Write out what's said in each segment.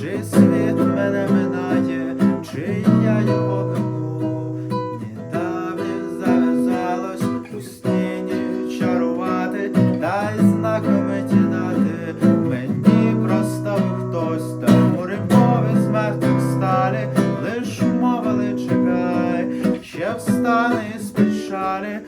Чи світ мене минає, чи я його мину, Недавні зав'язалось у стіні чарувати, дай знаками знакомиті мені просто хтось там у римові смертних сталі, лиш мовили чекай, ще встане із печалі.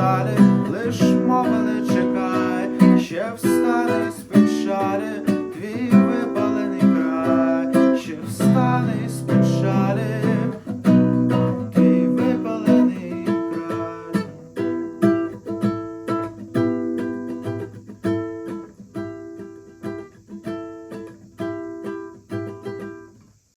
сталі, лиш мовили чекай ще все.